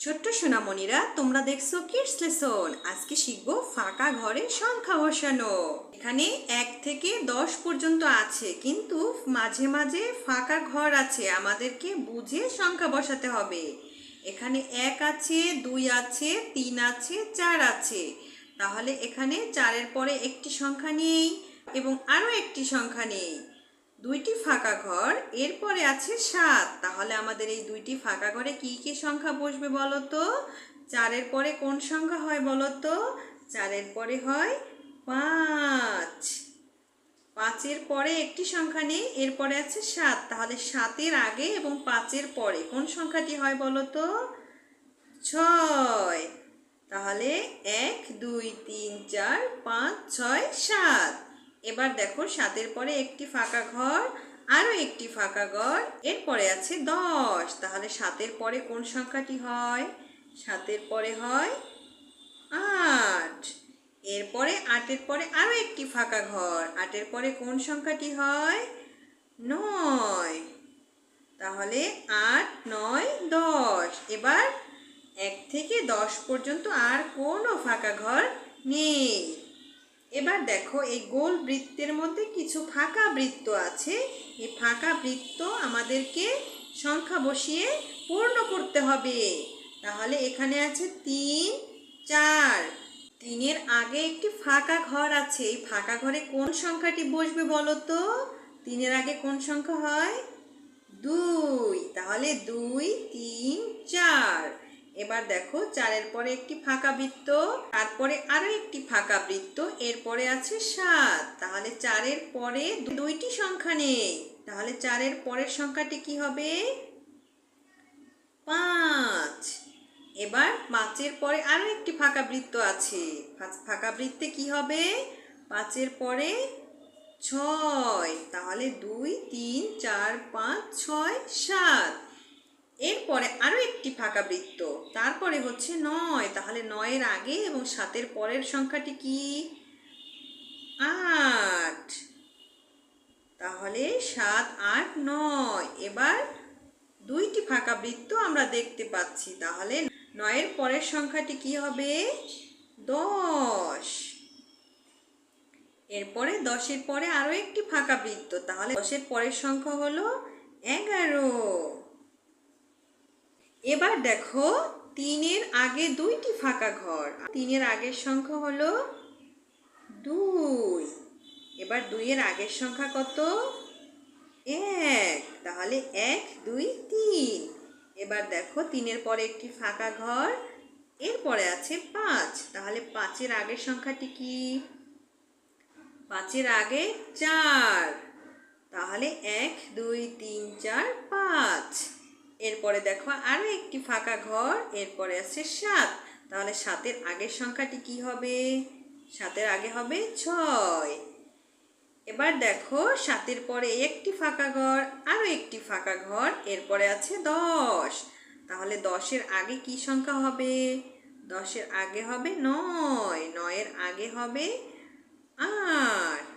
ছোট্ট সোনামণিরা, তোমরা দেখছ কিডস লেসন। আজকে শিখব ফাঁকা ঘরে সংখ্যা বসানো। এখানে এক থেকে দশ পর্যন্ত আছে, কিন্তু মাঝে মাঝে ফাঁকা ঘর আছে। আমাদেরকে বুঝে সংখ্যা বসাতে হবে। এখানে এক আছে, দুই আছে, তিন আছে, চার আছে। তাহলে এখানে চারের পরে একটি সংখ্যা নেই এবং আরও একটি সংখ্যা নেই। দুইটি ফাঁকা ঘর, এরপরে আছে সাত। তাহলে আমাদের এই দুইটি ফাঁকা ঘরে কি কি সংখ্যা বসবে বলো তো? চারের পরে কোন সংখ্যা হয় বলো তো? চারের পরে হয় পাঁচ। পাঁচের পরে একটি সংখ্যা নেই, এরপরে আছে সাত। তাহলে সাতের আগে এবং পাঁচের পরে কোন সংখ্যাটি হয় বলো তো? ছয়। তাহলে এক, দুই, তিন, চার, পাঁচ, ছয়, সাত। এবার দেখো সাতের পরে একটি ফাঁকা ঘর, আরও একটি ফাঁকা ঘর, এরপরে আছে দশ। তাহলে সাতের পরে কোন সংখ্যাটি হয়? সাতের পরে হয় আট। এরপরে আটের পরে আরও একটি ফাঁকা ঘর, আটের পরে কোন সংখ্যাটি হয়? নয়। তাহলে আট, নয়, দশ। এবার এক থেকে দশ পর্যন্ত আর কোনো ফাঁকা ঘর নেই। এবার দেখো, এই গোল বৃত্তের মধ্যে কিছু ফাঁকা বৃত্ত আছে। এই ফাঁকা বৃত্ত আমাদেরকে সংখ্যা বসিয়ে পূর্ণ করতে হবে। তাহলে এখানে আছে তিন, চার। তিনের আগে একটি ফাঁকা ঘর আছে। এই ফাঁকা ঘরে কোন সংখ্যাটি বসবে বলো তো? তিনের আগে কোন সংখ্যা হয়? দুই। তাহলে দুই, তিন, চার। এবার দেখো চারের পরে একটি ফাঁকা বৃত্ত, তারপরে আরও একটি ফাঁকা বৃত্ত, এরপরে আছে সাত। তাহলে চারের পরে দুইটি সংখ্যা নেই। তাহলে চারের পরের সংখ্যাটি কি হবে? পাঁচ। এবার পাঁচের পরে আরও একটি ফাঁকা বৃত্ত আছে। ফাঁকা বৃত্তে কি হবে? পাঁচের পরে ছয়। তাহলে দুই, তিন, চার, পাঁচ, ছয়, সাত। এরপরে আরও একটি ফাঁকা বৃত্ত। তারপরে হচ্ছে নয়। তাহলে নয়ের আগে এবং সাতের পরের সংখ্যাটি কি? আট। তাহলে সাত, আট, নয়। এবার দুইটি ফাঁকা বৃত্ত আমরা দেখতে পাচ্ছি। তাহলে নয়ের পরের সংখ্যাটি কি হবে? দশ। এরপরে দশের পরে আরও একটি ফাঁকা বৃত্ত। তাহলে দশের পরের সংখ্যা হলো এগারো। এবার দেখো, তিনের আগে দুইটি ফাঁকা ঘর। তিনের আগের সংখ্যা হলো দুই। এবার দুইয়ের আগের সংখ্যা কত? এক। তাহলে এক, দুই, তিন। এবার দেখো, তিনের পরে একটি ফাঁকা ঘর, এরপরে আছে পাঁচ। তাহলে পাঁচের আগের সংখ্যাটি কি? পাঁচের আগে চার। তাহলে এক, দুই, তিন, চার এরপরে দেখো আরও একটি ফাঁকা ঘর, এরপরে আছে সাত। তাহলে সাতের আগের সংখ্যাটি কি হবে? সাতের আগে হবে ছয়। এবার দেখো সাতের পরে একটি ফাঁকা ঘর, আরও একটি ফাঁকা ঘর, এরপরে আছে দশ। তাহলে দশের আগে কি সংখ্যা হবে? দশের আগে হবে নয়। নয়ের আগে হবে আট।